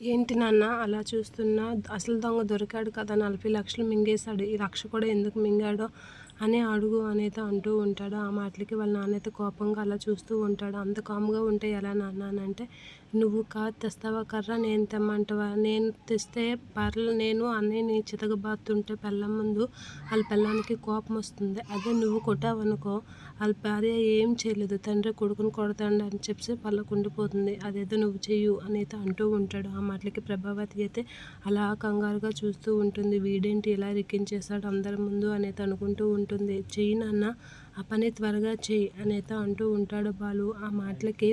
ఏంటి నాన్న అలా చూస్తున్నా? అసలు దొంగ దొరికాడు కదా నలభై లక్షలు మింగేశాడు. ఈ లక్ష కూడా ఎందుకు మింగాడో అనే అడుగు అనేది అంటూ ఉంటాడు. ఆ మాటలకి వాళ్ళ నాన్నైతే కోపంగా అలా చూస్తూ ఉంటాడు. అంత కామ్గా ఉంటే ఎలా నాన్న అని అంటే నువ్వు కా తెస్తావా కర్ర? నేను తెమ్మంటవా? నేను తెస్తే పర్లు నేను అన్నయ్యని చితగబాతుంటే పెళ్ళం ముందు వాళ్ళ పెళ్ళానికి కోపం వస్తుంది. అదే నువ్వు కొట్టావనుకో వాళ్ళ భార్య ఏం చేయలేదు. తండ్రి కొడుకుని కొడతాడు అని చెప్పి పళ్ళకు కుండిపోతుంది అదేదో నువ్వు చెయ్యు అనేది అంటూ ఉంటాడు. ఆ మాటలకి ప్రభావతి అయితే అలా కంగారుగా చూస్తూ ఉంటుంది. వీడేంటి ఇలా రిక్కించేశాడు అందరి ముందు అనేది అనుకుంటూ ఉంటుంది చెయ్యి నాన్న ఆ పని త్వరగా చెయ్యి అనేత అంటూ ఉంటాడు బాలు. ఆ మాటలకి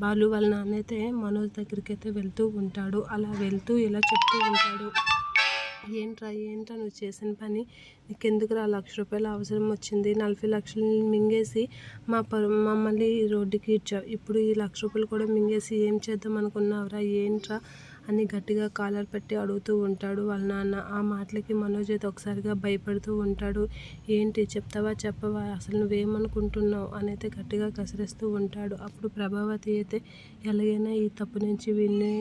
బాలు వాళ్ళ నాన్నైతే మనోజ్ దగ్గరికి అయితే వెళ్తూ ఉంటాడు. అలా వెళ్తూ ఇలా చెప్తూ ఉంటాడు. ఏంట్రా ఏంట్రా నువ్వు చేసిన పని? నీకెందుకురా లక్ష రూపాయలు అవసరం వచ్చింది? నలభై లక్షలు మింగేసి మా పరు మమ్మల్ని రోడ్డుకి ఇచ్చావు. ఇప్పుడు ఈ లక్ష రూపాయలు కూడా మింగేసి ఏం చేద్దాం అనుకున్నావురా ఏంట్రా అని గట్టిగా కాలర్ పెట్టి అడుగుతూ ఉంటాడు వాళ్ళ నాన్న. ఆ మాటలకి మనోజ్ అయితే ఒకసారిగా భయపడుతూ ఉంటాడు. ఏంటి చెప్తావా చెప్పవా? అసలు నువ్వేమనుకుంటున్నావు? అని అయితే గట్టిగా కసిరేస్తూ ఉంటాడు. అప్పుడు ప్రభావతి అయితే ఎలాగైనా ఈ తప్పు నుంచి విన్నే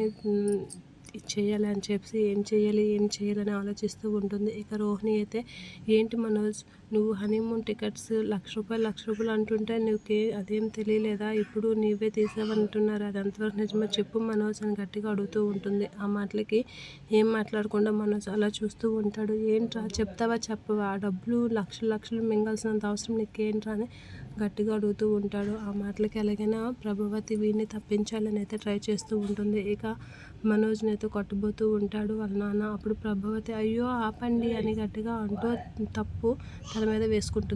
చేయాలి అని చెప్పి ఏం చేయాలి ఏం చేయాలని ఆలోచిస్తూ ఉంటుంది. ఇక రోహిణి అయితే ఏంటి మనోజ్ నువ్వు హనీమూన్ టికెట్స్ లక్ష రూపాయలు లక్ష రూపాయలు అంటుంటే నీకే అదేం తెలియలేదా? ఇప్పుడు నీవే తీసావంటున్నారు. అది అంతవరకు నిజమో. చెప్పు మనోజ్ అని గట్టిగా అడుగుతూ ఉంటుంది. ఆ మాటలకి ఏం మాట్లాడకుండా మనోజ్ అలా చూస్తూ ఉంటాడు. ఏంట్రా చెప్తావా చెప్పవా? ఆ డబ్బులు లక్షలు లక్షలు మింగాల్సినంత అవసరం నీకేంట్రా? అని గట్టిగా అడుగుతూ ఉంటాడు. ఆ మాటలకి ఎలాగైనా ప్రభావతి వీడిని తప్పించాలని అయితే ట్రై చేస్తూ ఉంటుంది. ఇక మనోజ్ని అయితే కొట్టబోతూ ఉంటాడు వాళ్ళ నాన్న. అప్పుడు ప్రభావతి అయ్యో ఆపండి అని గట్టిగా అంటూ తప్పు తన మీద వేసుకుంటుంది.